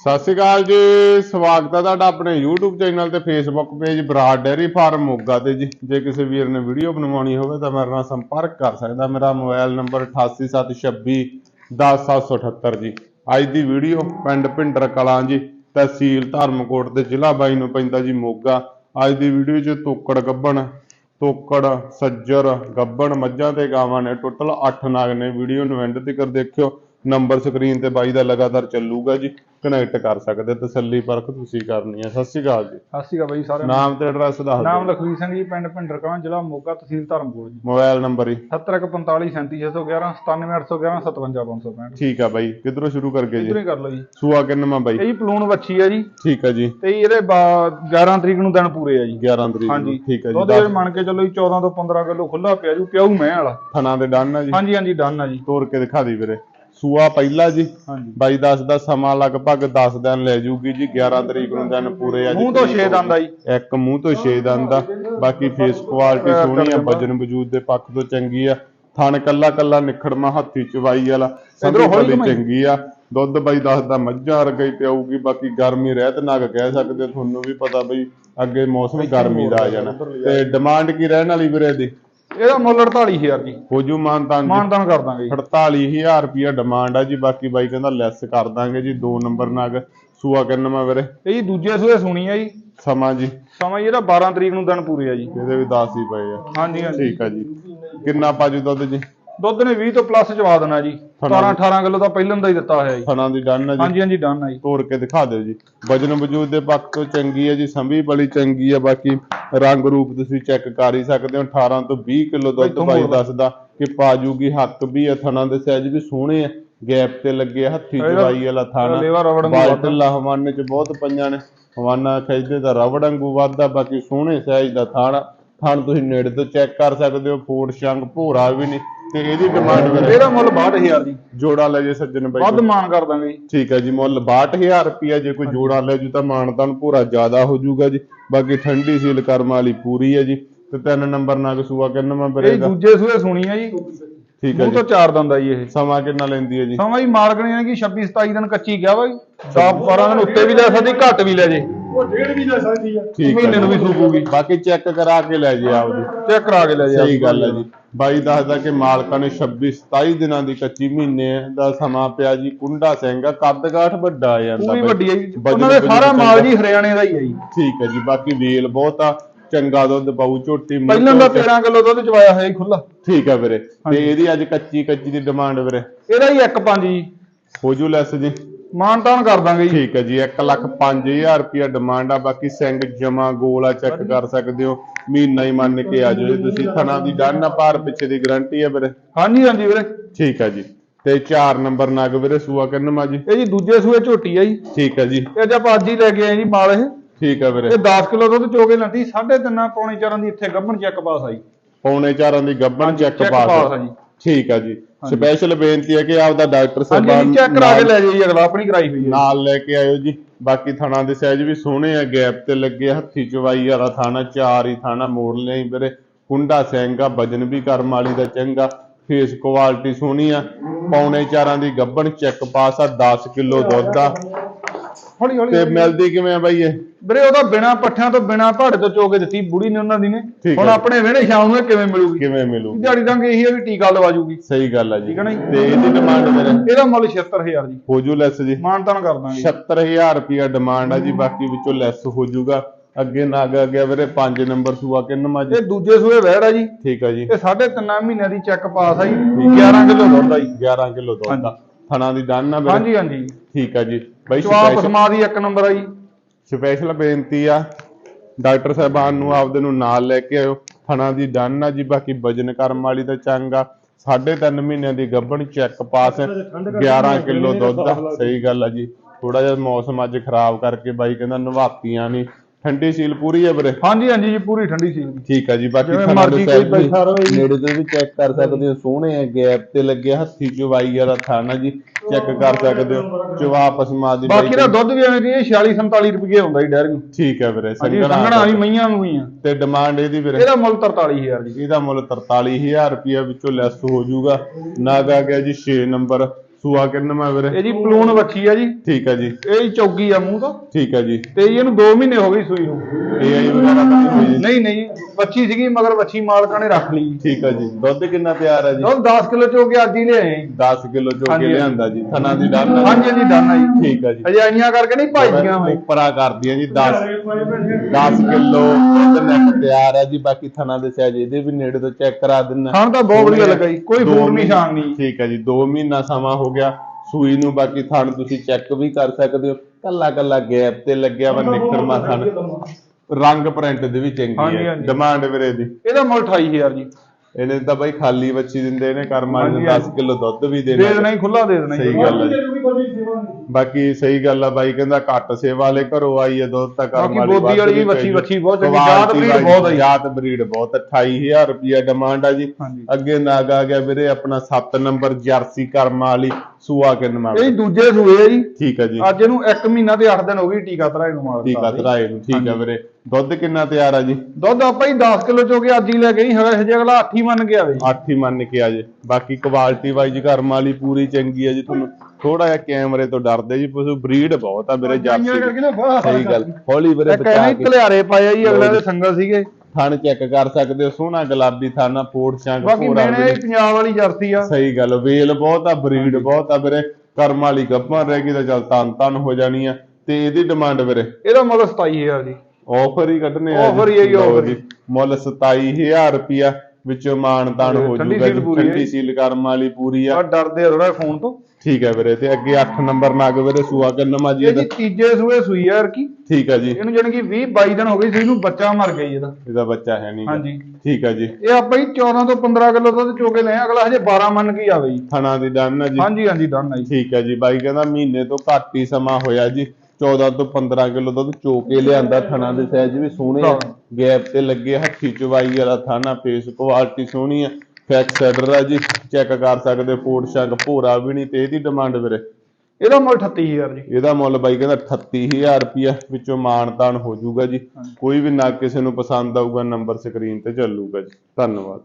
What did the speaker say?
ਸਤਿ ਸ਼੍ਰੀ ਅਕਾਲ ਜੀ, ਸਵਾਗਤ ਹੈ ਤੁਹਾਡਾ ਆਪਣੇ YouTube ਚੈਨਲ ਤੇ Facebook page Brar dairy farm Moga ਤੇ ਜੀ। ਜੇ ਕਿਸੇ ਵੀਰ ਨੇ ਵੀਡੀਓ ਬਣਵਾਉਣੀ ਹੋਵੇ ਤਾਂ ਮੇਰੇ ਨਾਲ ਸੰਪਰਕ ਕਰ ਸਕਦਾ। ਮੇਰਾ ਮੋਬਾਈਲ ਨੰਬਰ 8876 10778 ਜੀ। ਅੱਜ ਦੀ ਵੀਡੀਓ ਪਿੰਡ ਭਿੰਡਰ ਕਲਾਂ ਜੀ, ਤਹਿਸੀਲ ਧਰਮਕੋਟ ਤੇ ਜ਼ਿਲ੍ਹਾ ਬਾਈ ਨੂੰ ਪੈਂਦਾ ਜੀ ਮੋਗਾ। ਅੱਜ ਦੀ ਵੀਡੀਓ 'ਚ ਤੋਕੜ ਗੱਬਣ, ਤੋਕੜ, ਸੱਜਰ, ਗੱਬਣ ਮੱਝਾਂ ਤੇ ਗਾਵਾਂ ਨੇ ਟੋਟਲ 8 ਨਾਗ ਨੇ। ਵੀਡੀਓ ਨੂੰ ਐਂਡ ਤੱਕ ਦੇਖਿਓ। ਨੰਬਰ ਸਕਰੀਨ ਤੇ ਬਾਈ ਦਾ ਲਗਾਤਾਰ ਚੱਲੂਗਾ ਜੀ। ਕਨੈਕਟ ਕਰ ਸਕਦੇ ਤਸੱਲੀ ਪਰਖ ਤੁਸੀਂ ਕਰਨੀ ਹੈ। ਸਤਿ ਸ਼੍ਰੀ ਅਕਾਲ ਜੀ। ਸਤਿ ਸ਼੍ਰੀ ਅਕਾਲ ਬਾਈ ਸਾਰਿਆਂ ਨੂੰ। ਨਾਮ ਤੇ ਐਡਰੈਸ ਦੱਸ ਨਾਮ ਦਿਓ ਲਖਵੀਰ ਸਿੰਘ ਜੀ ਪਿੰਡ ਭਿੰਡਰ ਕਲਾਂ ਜ਼ਿਲ੍ਹਾ ਮੋਗਾ ਤਹਿਸੀਲ ਧਰਮਪੁਰ ਜੀ। ਮੋਬਾਈਲ ਨੰਬਰ ਹੀ 7145 37611 97811 57565 ਠੀਕ ਆ ਬਾਈ ਕਿੱਧਰੋਂ ਸ਼ੁਰੂ ਕਰਕੇ ਜੀ? ਹੀ ਕਰ ਲਓ ਜੀ। ਸੂਆ ਕਿੰਨਵਾਂ ਬਾਈ? ਇਹ ਜੀ ਪਲੂਣ ਵੱਛੀ ਆ ਜੀ। ਠੀਕ ਆ ਜੀ। ਤੇ ਇਹਦੇ ਬਾ- 11 ਤਰੀਕ ਨੂੰ ਦਿਨ ਪੂਰੇ ਆ ਜੀ। 11 ਤਰੀਕ ਨੂੰ। ਹਾਂਜੀ। ਠੀਕ ਆ ਜੀ ਇਹ ਮੰਨ ਕੇ ਚੱਲੋ ਜੀ 14 ਤੋਂ 15 ਕਿਲੋ ਖੁੱਲਾ ਪਿਆ ਜੂ ਪਿਆਊ ਮੈਂ ਵਾਲਾ। ਥਣਾ ਦੇ ਡਨ ਆ ਜੀ। ਹਾਂਜੀ ਹਾਂਜੀ ਡਨ ਆ ਜੀ। ਤੋੜ ਕੇ ਦਿਖਾ ਦੀ ਵੀਰੇ। ਸੂਆ ਪਹਿਲਾ ਜੀ ਬਾਈ ਦੱਸ ਦਾ ਸਮਾਂ ਲਗਭਗ 10 ਦਿਨ ਲੈ ਜੂਗੀ ਜੀ 11 ਤਰੀਕ ਨੂੰ ਦਿਨ ਪੂਰੇ ਆ ਜੀ ਮੂੰਹ ਤੋਂ ਛੇਦ ਆਂਦਾ ਜੀ। ਇੱਕ ਮੂੰਹ ਤੋਂ ਛੇ ਦੰਦ ਆ ਬਾਕੀ ਫੇਸ ਕੁਆਲਿਟੀ ਸੋਹਣੀ ਆ ਵਜਨ ਵਜੂਦ ਦੇ ਪੱਖ ਤੋਂ ਚੰਗੀ ਆ। ਥਣ ਕੱਲਾ ਕੱਲਾ ਨਿਖੜਮਾ ਹੱਥੀ ਚਵਾਈ ਵਾਲਾ ਇੱਧਰੋਂ ਸੰਧੂ ਹੌਲੀ। ਚੰਗੀ ਆ। ਦੁੱਧ ਬਾਈ ਦੱਸਦਾ ਮੱਝਾਂ ਵਰਗਾ ਹੀ ਪਿਆਊਗੀ ਬਾਕੀ ਗਰਮੀ ਰਹਿਤ ਨਗ ਕਹਿ ਸਕਦੇ ਤੁਹਾਨੂੰ ਵੀ ਪਤਾ ਬਈ ਅੱਗੇ ਮੌਸਮ ਗਰਮੀ ਦਾ ਆ ਜਾਣਾ। ਤੇ ਡਿਮਾਂਡ ਕੀ ਰਹਿਣ ਵਾਲੀ ਵੀਰੇ ਦੀ ਇਹਦਾ ਮੁੱਲ 48000 ਜੀ। ਹੋਜੂ ਮਾਨਤਾਨ ਜੀ। ਮਾਨਦਾਨ ਕਰ ਦਾਂਗੇ ਜੀ। 48000 ਰੁਪਿਆ ਡਿਮਾਂਡ ਆ ਜੀ ਬਾਕੀ ਬਾਈ ਕਹਿੰਦਾ ਲੈਸ ਕਰ ਦਾਂਗੇ ਜੀ ਦੋ ਨੰਬਰ ਨਗ ਸੂਆ ਕਿੰਨਵਾਂ ਵੀਰੇ? ਇਹ ਜੀ ਦੂਜੇ ਸੂਏ ਸੁਣੀ ਆ ਜੀ। ਸਮਾਂ ਜੀ। ਸਮਾਂ ਜੀ ਇਹਦਾ 12 ਤਰੀਕ ਨੂੰ ਦਿਨ ਪੂਰੇ ਆ ਜੀ। ਇਹਦੇ ਵੀ 10 ਹੀ ਪਏ ਆ। ਹਾਂਜੀ ਹਾਂਜੀ। ਠੀਕ ਆ ਜੀ। ਕਿੰਨਾ ਪਾਜੂ ਦੁੱਧ ਜੀ? ਦੁੱਧ ਨੇ 20 ਤੋਂ ਪਲੱਸ ਚਵਾ ਦੇਣਾ ਜੀ। 17 18 ਕਿਲੋ ਤਾਂ ਪਹਿਲਾਂ ਦਾ ਹੀ ਦਿੱਤਾ ਹੋਇਆ ਜੀ। ਥਣਾ ਦੀ ਡਨ ਆ ਜੀ। ਹਾਂਜੀ ਹਾਂਜੀ ਡਨ ਆ ਜੀ। ਤੋੜ ਕੇ ਦਿਖਾ ਦਿਓ ਜੀ। ਵਜਨ ਵਜੂਦ ਦੇ ਪੱਖ ਤੋਂ ਚੰਗੀ ਹੈ ਜੀ ਸੰਭੀ ਬੜੀ ਚੰਗੀ ਹੈ। ਬਾਕੀ ਰੰਗ ਰੂਪ ਤੁਸੀਂ ਚੈੱਕ ਕਰ ਹੀ ਸਕਦੇ ਹੋ। 18 ਤੋਂ 20 ਕਿਲੋ ਦੁੱਧ ਬਾਈ। ਦੱਸਦਾ ਕਿ ਪਾਜੂਗੀ ਹੱਕ ਵੀ ਹੈ ਥਣਾ ਦੇ ਸਾਈਜ਼ ਵੀ ਸੋਹਣੇ ਆ। ਗੈਪ ਤੇ ਲੱਗੇ ਹੱਥੀ ਜਵਾਈ ਵਾਲਾ ਥਾਣਾ। ਲੇਵਾ ਰਬੜ ਨੂੰ ਬਾਲਟ ਵੱਧ। ਹਵਾਨੇ ਚ ਬਹੁਤ ਪਈਆਂ ਨੇ। ਹਵਾਨਾ ਖਿੱਚਦੇ ਤਾਂ ਰਬੜ ਵਾਂਗੂ ਵੱਧਦਾ ਬਾਕੀ ਸੋਹਣੇ ਸਾਈਜ਼ ਦਾ ਥਾਣਾ। ਥਣ ਤੁਸੀਂ ਨੇੜੇ ਤੋਂ ਚੈੱਕ ਕਰ ਸਕਦੇ ਹੋ। ਫੋੜ ਸ਼ੰਗ ਭੋਰਾ ਵੀ ਨਹੀਂ। ਤੇ ਇਹਦੀ ਡਿਮਾਂਡ ਵੀਰੇ ਇਹਦਾ ਮੁੱਲ 62000 ਜੀ। ਜੋੜਾ ਲੈ ਜੇ ਸੱਜਣ ਬਾਈ ਵੱਧ ਮਾਨ ਕਰ ਦਾਂਗੇ ਜੀ। ਠੀਕ ਹੈ ਜੀ ਮੁੱਲ 62000 ਰੁਪਿਆ ਜੇ ਕੋਈ ਜੋੜਾ ਲੈ ਜੂ ਤਾਂ ਮਾਨਤਾਨ ਪੂਰਾ ਜ਼ਿਆਦਾ ਹੋ ਜਾਊਗਾ ਜੀ। ਬਾਕੀ ਠੰਡੀ ਸੀਲ ਕਰਮ ਵਾਲੀ ਪੂਰੀ ਹੈ ਜੀ। ਤੇ ਤਿੰਨ ਨੰਬਰ ਨਾਲ ਸੂਆ ਕਿੰਨਵਾਂ ਇਹ ਬਰੇਗਾ? ਦੂਜੇ ਸੂਏ ਸੁਣੀ ਆ ਜੀ। ਠੀਕ ਹੈ ਜੀ। ਤੋਂ ਚਾਰ ਦੰਦਾ ਜੀ ਇਹ। ਸਮਾਂ ਕਿੰਨਾ ਲੈਂਦੀ ਹੈ ਜੀ? ਸਮਾਂ ਜੀ ਮਾਲਕ ਨੇ ਕਿ 26 27 ਦਿਨ ਕੱਚੀ ਗਿਆ ਵਾ 10 12 ਦਿਨ ਉੱਤੇ ਵੀ ਲੈ ਸਕਦੀ ਘੱਟ ਵੀ ਲੈ ਜੇ। ਉਹ ਡੇਢ ਵੀ ਲੈ ਸਕਦੀ ਆ। ਠੀਕ ਮਹੀਨੇ ਨੂੰ ਵੀ ਸੂਕੂਗੀ ਬਾਕੀ ਚੈੱਕ ਕਰਾ ਕੇ ਲੈ ਜੇ ਆਪਦੀ। ਚੈੱਕ ਕਰਾ ਕੇ ਲੈ ਜੇ ਸਹੀ ਗੱਲ ਹੈ ਜੀ। ਬਾਈ ਦੱਸਦਾ ਕਿ ਮਾਲਕਾਂ ਨੇ 26 27 ਦਿਨਾਂ ਦੀ ਕੱਚੀ ਮਹੀਨੇ ਦਾ ਸਮਾਂ ਪਿਆ ਜੀ। ਕੁੰਡਾ ਸਿੰਘ ਆ ਕੱਦ ਕਾਠ ਵੱਡਾ ਆ ਜਾਂਦਾ ਬਾਈ। ਵੱਡੀ ਹੈ ਜੀ। ਵਜਨ ਉਹਨਾਂ ਦੇ ਵਜਨ ਸਾਰਾ ਮਾਲ ਚੰਗਾ। ਜੀ ਹਰਿਆਣੇ ਦਾ ਹੀ ਹੈ ਜੀ। ਠੀਕ ਹੈ ਜੀ। ਬਾਕੀ ਵੇਲ ਬਹੁਤ ਆ। ਚੰਗਾ ਦੁੱਧ ਪਾਉ ਝੋਟੀ ਮੂੰਹ ਪਹਿਲਾਂ ਦਾ ਤੋਂ 13 ਕਿਲੋ ਦੁੱਧ ਚਵਾਇਆ ਹੋਇਆ ਜੀ ਖੁੱਲਾ ਠੀਕ ਹੈ ਵੀਰੇ। ਤੇ ਇਹਦੀ ਅੱਜ ਕੱਚੀ ਕੱਚੀ ਦੀ ਡਿਮਾਂਡ ਵੀਰੇ। ਇਹਦਾ ਹੀ 1.5 ਜੀ। ਹੋ ਜੂ ਲੈਸ ਜੀ। ਮਾਨਤਾਨ ਕਰ ਦਾਂਗੇ ਜੀ। ਠੀਕ ਹੈ ਜੀ 1 ਲੱਖ 5000 ਰੁਪਿਆ ਡਿਮਾਂਡ ਆ ਬਾਕੀ ਸਿੰਘ ਜਮਾ ਗੋਲ ਆ ਚੈੱਕ ਕਰ ਸਕਦੇ ਹੋ। ਮਹੀਨਾ ਹੀ ਮੰਨ ਕੇ ਆ ਜਾਓ ਜੀ ਤੁਸੀਂ ਥਣਾ ਦੀ ਡਾਨਾ ਪਾਰ ਪਿੱਛੇ ਦੀ ਗਾਰੰਟੀ ਹੈ ਵੀਰੇ। ਹਾਂਜੀ ਹਾਂਜੀ ਵੀਰੇ। ਠੀਕ ਹੈ ਜੀ ਤੇ 4 ਨੰਬਰ ਨਗ ਵੀਰੇ ਸੂਆ ਕਿੰਨਵਾ ਜੀ? ਇਹ ਜੀ ਦੂਜੇ ਸੂਏ ਝੋਟੀ ਆ ਜੀ। ਠੀਕ ਹੈ ਜੀ। ਇਹ ਅੱਜ ਆਪਾਂ ਅੱਜ ਹੀ ਲੈ ਕੇ ਆਏ ਜੀ ਮਾਲ ਇਹ। ਠੀਕ ਹੈ ਵੀਰੇ। ਇਹ 10 ਕਿਲੋ ਦੁੱਧ ਚੋਗੇ ਲੰਟੀ 3.5 ਪੌਣੇ 4 ਦੀ ਇੱਥੇ ਗੱਭਣ ਚੈੱਕ ਪਾਸ ਆਈ ਪੌਣੇ ਚਾਰਾਂ ਦੀ ਗੱਬਨ ਚੈੱਕ ਆ। ਪਾਸ ਜੀ। ਠੀਕ ਹੈ ਜੀ। ਸਪੈਸ਼ਲ ਬੇਨਤੀ ਹੈ ਕਿ ਆਪਦਾ ਡਾਕਟਰ ਸਾਹਿਬਾਨ ਚੈੱਕ ਕਰਾ ਕੇ ਲੈ ਜਾਓ ਜੀ ਅਗਲਾ ਆਪਣੀ ਕਰਾਈ ਹੋਈ ਹੈ। ਨਾਲ ਲੈ ਕੇ ਆਇਓ ਜੀ। ਬਾਕੀ ਥਣਾ ਦੇ ਸਾਈਜ਼ ਵੀ ਸੋਹਣੇ ਆ ਗੈਪ ਤੇ ਲੱਗੇ ਹੱਥੀ ਚਵਾਈ ਵਾਲਾ ਥਾਣਾ ਚਾਰ ਹੀ ਥਾਣਾ ਮੋੜ ਲਈ ਵੀਰੇ। ਕੁੰਡਾ ਸਿੰਘ ਆ ਵਜਨ ਵੀ ਕਰਮ ਵਾਲੀ ਦਾ ਚੰਗਾ। ਫੇਸ ਕੁਆਲਿਟੀ ਸੋਹਣੀ ਆ। ਪੌਣੇ ਚਾਰਾਂ ਦੀ ਗੱਬਣ ਚੈੱਕ ਪਾਸ ਆ 10 ਕਿਲੋ ਦੁੱਧ ਆ। ਹੌਲੀ ਹੌਲੀ ਤੇ ਮਿਲਦੀ ਕਿਵੇਂ ਆ ਬਾਈ ਇਹ? ਵੀਰੇ ਉਹਦਾ ਬਿਨਾ ਪੱਠਿਆਂ ਤੋਂ ਬਿਨਾ ਭਾੜੇ ਤੋਂ ਚੋ ਕੇ ਦਿੱਤੀ ਬੁੜੀ ਨੇ ਉਹਨਾਂ ਦੀ ਨੇ। ਹੁਣ। ਆਪਣੇ ਵਿਹੜੇ ਸ਼ਾਮ ਨੂੰ ਇਹ ਕਿਵੇਂ ਮਿਲੂਗੀ? ਕਿਵੇਂ ਮਿਲੂ ਦਿਹਾੜੀ ਦੰਗ ਇਹੀ ਹੈ ਵੀ ਟੀਕਾ ਲਵਾ ਜੂਗੀ। ਸਹੀ ਗੱਲ ਆ ਜੀ। ਠੀਕ ਹੈ ਨਾ? ਤੇ ਇਹਦੀ ਡਿਮਾਂਡ ਮੇਰੇ ਇਹਦਾ ਮੁੱਲ 76000 ਜੀ। ਹੋ ਜੂ ਲੈਸ ਜੀ। ਮਾਨਤਾਨ ਕਰ ਦਾਂਗੇ। 76000 ਰੁਪਿਆ ਡਿਮਾਂਡ ਆ ਜੀ ਬਾਕੀ ਵਿੱਚੋਂ ਲੈਸ ਹੋ ਜੂਗਾ। ਅੱਗੇ ਨਾ ਅੱਗੇ ਅੱਗੇ ਵੀਰੇ 5 ਨੰਬਰ ਸੂਆ ਕਿੰਨਵਾਂ ਜੀ? ਇਹ ਦੂਜੇ ਸੂਏ ਵਹਿੜ ਆ ਜੀ। ਠੀਕ ਆ ਜੀ। ਇਹ ਸਾਢੇ ਤਿੰਨਾਂ ਮਹੀਨਿਆਂ ਦੀ ਚੈੱਕ ਪਾਸ ਆ ਜੀ। 11 ਕਿਲੋ ਦੁੱਧ ਆ ਜੀ। 11 ਕਿਲੋ ਦੁੱਧ ਆ। ਥਣਾ ਦੀ ਆ ਵੀਰੇ। ਹਾਂਜੀ ਹਾਂਜੀ। ਠੀਕ ਆ ਜੀ। ਬਾਈ ਪਸਮਾ ਦੀ ਇੱਕ ਨੰਬਰ ਆ ਜੀ। ਸਪੈਸ਼ਲ ਬੇਨਤੀ ਆ ਡਾਕਟਰ ਸਾਹਿਬਾਨ ਨੂੰ ਆਪਦੇ ਨੂੰ ਨਾਲ ਲੈ ਕੇ ਆਇਓ। ਥਣਾ ਦੀ ਡਨ ਆ ਜੀ ਬਾਕੀ ਵਜਨ ਕਰਮ ਵਾਲੀ ਤਾਂ ਚੰਗਾ ਸਾਢੇ ਤਿੰਨ ਮਹੀਨਿਆਂ ਦੀ ਗੱਭਣ ਚੈੱਕ ਪਾਸ 11 ਕਿਲੋ ਦੁੱਧ ਆ। ਸਹੀ ਗੱਲ ਆ ਜੀ। ਥੋੜਾ ਜਿਹਾ ਮੌਸਮ ਅੱਜ ਖਰਾਬ ਕਰਕੇ ਬਾਈ ਕਹਿੰਦਾ ਨਵਾਤੀਆਂ ਨਹੀਂ ਠੰਡੀ ਸੀਲ ਪੂਰੀ ਹੈ ਵੀਰੇ? ਹਾਂਜੀ ਹਾਂਜੀ ਜੀ ਪੂਰੀ ਠੰਡੀ ਸੀ ਠੀਕ ਆ ਜੀ ਬਾਕੀ ਜਿਵੇਂ ਥਣਾ ਮਰਜ਼ੀ ਕੋਈ ਵੀ ਬੈਠਾ ਰਹੇ ਜੀ। ਨੇੜੇ ਤੋਂ ਵੀ ਚੈੱਕ ਕਰ ਸਕਦੇ ਹੋ। ਸੋਹਣੇ ਆ ਗੈਪ ਤੇ ਲੱਗੇ ਹੱਥੀ ਚਵਾਈ ਵਾਲਾ ਥਾਣਾ ਜੀ। ਚੈੱਕ ਕਰ ਸਕਦੇ ਹੋ ਚਵਾ ਪਸਮਾ ਦੀ ਬਾਕੀ ਦਾ ਦੁੱਧ ਵੀ ਐਵੇਂ ਦੀ 46 47 ਰੁਪਏ ਹੁੰਦਾ ਜੀ ਡੈਰੀ ਨੂੰ। ਠੀਕ ਹੈ ਵੀਰੇ ਸੰਗਣਾ ਸੰਗਣਾ ਵੀ ਮਈਆਂ ਨੂੰ ਹੀ ਆ। ਤੇ ਡਿਮਾਂਡ ਇਹਦੀ ਵੀਰੇ। ਇਹਦਾ ਮੁੱਲ 43000 ਜੀ। ਇਹਦਾ ਮੁੱਲ 43000 ਰੁਪਇਆ ਵਿੱਚੋਂ ਲੈਸ ਹੋ ਜਾਊਗਾ। ਨਾਗ ਆ ਗਿਆ ਜੀ 6 ਨੰਬਰ। ਸੂਆ ਕਿੰਨਾ ਵੀਰੇ? ਇਹ ਜੀ ਪਲੂਣ ਵੱਛੀ ਆ ਜੀ। ਠੀਕ ਹੈ ਜੀ। ਇਹ ਹੀ ਚੌਗੀ ਆ ਮੂੰਹ ਤੋਂ। ਠੀਕ ਹੈ ਜੀ। ਤੇ ਜੀ ਇਹਨੂੰ 2 ਮਹੀਨੇ ਹੋ ਗਏ ਸੂਈ ਨੂੰ। ਏਆਈ ਵਗੈਰਾ ਬਣੀ ਹੋਈ। ਜੀ ਨਹੀਂ ਨਹੀਂ ਵੱਛੀ ਸੀਗੀ ਮਗਰ ਵੱਛੀ ਮਾਲਕਾਂ ਨੇ ਰੱਖ ਲਈ। ਜੀ ਠੀਕ ਹੈ ਜੀ। ਦੁੱਧ ਕਿੰਨਾ ਤਿਆਰ ਹੈ ਜੀ? ਉਹ 10 ਕਿਲੋ ਚੋ ਕੇ ਅੱਜ ਹੀ ਲਿਆਏ। ਜੀ 10 ਕਿਲੋ ਚੋ ਕੇ ਲਿਆਂਦਾ ਜੀ। ਥਣਾ ਦੀ ਡਰ ਹਾਂਜੀ ਹਾਂਜੀ ਡਨ ਆ ਜੀ। ਠੀਕ ਹੈ ਜੀ। ਅਜੇ ਆਈਆਂ ਕਰਕੇ ਨਹੀਂ ਭਾਈਆਂ ਉੱਪਰਾ ਕਰਦੀਆਂ ਜੀ 10 10 ਕਿਲੋ ਦੁੱਧ ਨੈਟ ਤਿਆਰ ਹੈ ਜੀ। ਬਾਕੀ ਥਣਾ ਦੇ ਸਾਈਜ਼ ਇਹਦੇ ਵੀ ਨੇੜੇ ਤੋਂ ਚੈੱਕ ਕਰਾ ਦਿੰਨਾ ਸਾਨੂੰ ਤਾਂ ਬਹੁਤ ਵਧੀਆ ਲੱਗਾ ਜੀ। ਕੋਈ ਮਹੀਨੇ- ਨਿਸ਼ਾਨ ਨਹੀਂ। ਠੀਕ ਹੈ ਜੀ। 2 ਮਹੀਨਾ ਸਮਾਂ ਹੋ ਗਿਆ ਸੂਈ ਨੂੰ ਬਾਕੀ ਥਣ ਤੁਸੀਂ ਚੈੱਕ ਵੀ ਕਰ ਸਕਦੇ ਹੋ। ਕੱਲਾ ਕੱਲਾ ਗੈਪ ਤੇ ਲੱਗਿਆ ਵਾ ਨਿੱਕਰ ਮਾ ਥਣ ਰੰਗ ਪ੍ਰਿੰਟ ਦੇ ਵੀ ਚੰਗੀ ਹੈ। ਡਿਮਾਂਡ ਵੀਰੇ ਦੀ। ਇਹਦਾ ਮੁੱਲ 28000 ਜੀ। ਇਹਨੇ ਤਾਂ ਬਾਈ ਖਾਲੀ ਬੱਚੀ ਦਿੰਦੇ ਨੇ ਕਰਮ ਨੂੰ ਹਾਂਜੀ, 10 ਕਿਲੋ ਦੁੱਧ ਵੀ ਦੇ ਦੇਣਾ ਦੇਣਾ ਹੀ ਖੁੱਲਾ ਦੇ ਦੇਣਾ ਸਹੀ ਗੱਲ ਹੈ ਜੀ ਬਾਕੀ ਸਹੀ ਗੱਲ ਆ ਬਾਈ ਕਹਿੰਦਾ ਘੱਟ ਸੇਵਾ ਵਾਲੇ ਘਰੋਂ ਆਈ ਹੈ ਦੁੱਧ ਤਾਂ ਕਰਮ ਬਾਕੀ ਵਾਲੀ ਬੋਦੀ ਵਾਲੀ ਵੀ ਵੀ ਵੱਛੀ- ਵੱਛੀ ਬਹੁਤ ਚੰਗੀ, ਜਾਤ ਬਰੀਡ ਬਹੁਤ ਹੈ ਜੀ। ਜਾਤ ਬਰੀਡ ਬਹੁਤ 28000 ਰੁਪਿਆ ਡਿਮਾਂਡ ਆ ਜੀ। ਹਾਂਜੀ। ਅੱਗੇ ਨਾਗ ਆ ਗਿਆ ਵੀਰੇ ਆਪਣਾ 7 ਨੰਬਰ ਜਰਸੀ ਕਰਮ ਵਾਲੀ ਸੂਆ ਕਿੰਨਾ ਇਹ ਦੂਜੇ ਸੂਏ ਆ ਜੀ। ਠੀਕ ਹੈ ਜੀ। ਅੱਜ ਇਹਨੂੰ 1 ਮਹੀਨਾ ਤੇ 8 ਦਿਨ ਹੋ ਗਏ ਟੀਕਾ ਤਰਾ ਇਹਨੂੰ ਮਾਰ ਠੀਕ ਆ ਤਰਾਏ ਨੂੰ ਠੀਕ ਆ ਵੀਰੇ। ਦੁੱਧ ਕਿੰਨਾ ਤਿਆਰ ਆ ਜੀ? ਦੁੱਧ ਆਪਾਂ ਹੀ 10 ਕਿਲੋ ਚੋ ਕੇ ਅੱਜ ਹੀ ਲੈ ਕੇ ਹੀ ਹੈਗਾ ਹਜੇ ਅਗਲਾ 8 ਹੀ ਮੰਨ ਕੇ ਆਵੇ ਜੀ। 8 ਹੀ ਮੰਨ ਕੇ ਆ ਜੇ। ਬਾਕੀ ਕੁਆਲਿਟੀ ਵਾਈਜ਼ ਕਰਮ ਵਾਲੀ ਪੂਰੀ ਚੰਗੀ ਆ ਜੀ ਤੁਹਾਨੂੰ। ਥੋੜਾ ਜਿਹਾ ਕੈਮਰੇ ਤੋਂ ਡਰਦੇ ਜੀ ਪਸ਼ੂ ਬਰੀਡ ਬਹੁਤ ਆ ਕਰਕੇ ਨਾ ਬਾਹਰ ਸਹੀ ਗੱਲ ਹੌਲੀ ਵੀਰੇ ਬਚਾ ਕਹਿੰਦੇ ਕੇ। ਤਲਿਆਰੇ ਪਾਇਆ ਜੀ ਅਗਲੇ ਦੇ ਸੰਗਲ ਸੀਗੇ। ਥਣ ਚੈੱਕ ਕਰ ਸਕਦੇ ਹੋ ਸੋਹਣਾ ਗੁਲਾਬੀ ਥਣ ਫੋੜ ਚੰਗ ਬਾਕੀ ਮੈਨੇ। ਇਹ ਪੰਜਾਬ ਵਾਲੀ ਜਰਸੀ ਆ। ਸਹੀ ਗੱਲ ਵੇਲ ਬਹੁਤ ਆ ਬਰੀਡ ਬਹੁਤ ਆ ਵੀਰੇ। ਕਰਮ ਵਾਲੀ ਗੱਭਾਂ ਰਹਿ ਗਈ ਤਾਂ ਚੱਲ ਤਨ ਤਨ ਹੋ ਜਾਣੀ ਆ। ਤੇ ਇਹਦੀ ਡਿਮਾਂਡ ਵੀਰੇ? ਇਹਦਾ ਮੁੱਲ 27000 ਜੀ। ਆਫਰ ਹੀ ਕੱਢਨੇ ਆ Offer ਹੀ ਆ ਜੀ। ਮੁੱਲ 27000 ਰੁਪਿਆ ਵਿੱਚੋਂ ਮਾਨ ਤਾਨ ਹੋ ਜੂਗਾ ਹੈ। ਠੰਡੀ ਸੀਲ ਕਰਮ ਵਾਲੀ ਪੂਰੀ ਆ। ਆ ਡਰਦੇ ਆ ਥੋੜਾ ਫੋਨ ਤੋਂ। ਠੀਕ ਹੈ ਵੀਰੇ ਤੇ ਅੱਗੇ 8 ਨੰਬਰ ਨਗ ਵੀਰੇ ਸੂਆ ਕਿੰਨਾ ਜੀ ਇਹ ਇਹਦਾ। ਤੀਜੇ ਸੂਏ ਸੂਈ ਯਾਰ ਕੀ? ਠੀਕ ਹੈ ਜੀ। ਇਹਨੂੰ ਜਾਣੀ ਕਿ 20 22 ਦਿਨ ਹੋ ਗਏ ਸੀ ਇਹਨੂੰ ਬੱਚਾ ਮਰ ਗਿਆ ਇਹਦਾ। ਇਹਦਾ ਬੱਚਾ ਹੈ ਨਹੀਂ ਹਾਂਜੀ। ਠੀਕ ਹੈ ਜੀ। ਇਹ ਆਪਾਂ ਹੀ 14 ਤੋਂ 15 ਕਿਲੋ ਦੁੱਧ ਚੋ ਕੇ ਲਏ ਅਗਲਾ ਹਜੇ 12 ਮੰਨ ਕੇ ਹੀ ਆਵੇ ਜੀ। ਥਣਾ ਦੀ ਡਨ ਆ ਜੀ। ਹਾਂਜੀ ਹਾਂਜੀ ਡਨ ਆ ਜੀ। ਠੀਕ ਹੈ ਜੀ ਬਾਈ ਕਹਿੰਦਾ ਮਹੀਨੇ ਤੋਂ ਘੱਟ ਹੀ ਸਮਾਂ ਹੋਇਆ ਜੀ। 14 ਤੋਂ 15 ਕਿਲੋ ਦੁੱਧ ਚੋ ਕੇ ਲਿਆਂਦਾ ਥਣਾ ਦੇ ਸਾਈਜ਼ ਵੀ ਸੋਹਣੇ ਆ। ਗੈਪ ਤੇ ਲੱਗੇ ਹੱਥੀ ਚਵਾਈ ਵਾਲਾ ਥਾਣਾ ਫੇਸ ਕੁਆਲਿਟੀ ਸੋਹਣੀ ਆ। ਫੈਕ ਸੈਡਰ ਆ ਜੀ ਚੈੱਕ ਕਰ ਸਕਦੇ ਫੋੜ ਸ਼ੰਕ ਭੋਰਾ ਵੀ ਨਹੀਂ ਤੇ ਇਹਦੀ ਡਿਮਾਂਡ ਵੀਰੇ। ਇਹਦਾ ਮੁੱਲ 38000 ਜੀ। ਇਹਦਾ ਮੁੱਲ ਬਾਈ ਕਹਿੰਦਾ 38000 ਰੁਪਿਆ ਵਿੱਚੋਂ ਮਾਣ ਤਾਣ ਹੋ ਜਾਊਗਾ ਜੀ। ਕੋਈ ਵੀ ਨਾ ਕਿਸੇ ਨੂੰ ਪਸੰਦ ਆਊਗਾ ਨੰਬਰ ਸਕਰੀਨ ਤੇ ਚੱਲੂਗਾ ਜੀ। ਧੰਨਵਾਦ।